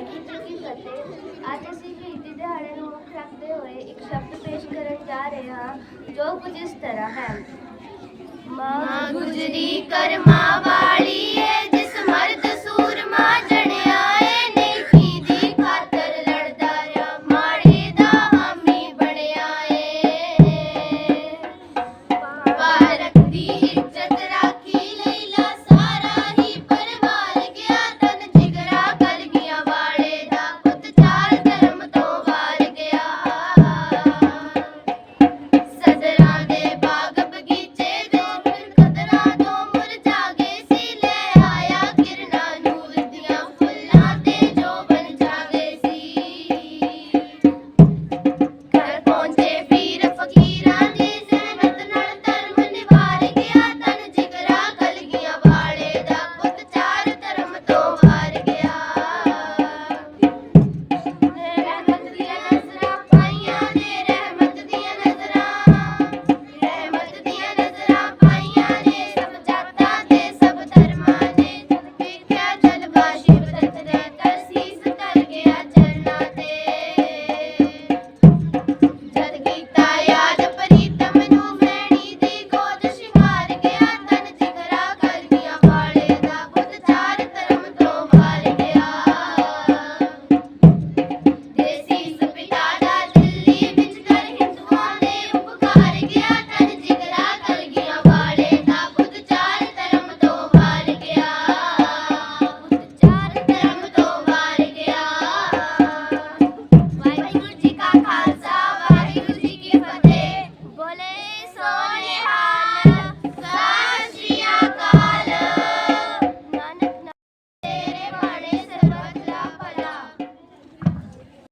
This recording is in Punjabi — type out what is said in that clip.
ਵਾਹਿਗੁਰੂ ਜੀ ਕੀ ਫਤਿਹ ਅੱਜ ਅਸੀਂ ਸ਼ਹੀਦੀ ਦਿਹਾੜੇ ਨੂੰ ਮੁੱਖ ਰੱਖਦੇ ਹੋਏ ਇੱਕ ਸ਼ਬਦ ਪੇਸ਼ ਕਰਨ ਜਾ ਰਹੇ ਹਾਂ, ਜੋ ਕੁਝ ਇਸ ਤਰ੍ਹਾਂ ਹੈ। ਮਾਂ ਗੁਜਰੀ ਕਰਮਾ ਵਾਲੀ ਏ, ਜਿਸ ਮਰਦ ਸੂਰਮਾ ਜਣਿਆ ਏ ਨੇਕੀ ਦੀ ਖਾਤਰ ਲੜਦਾ ਰਿਹਾ ਮਾੜੇ ਦਾ ਹਾਮੀ ਬਣਿਆ ਏ। ਪਾਰਕ ਦੀ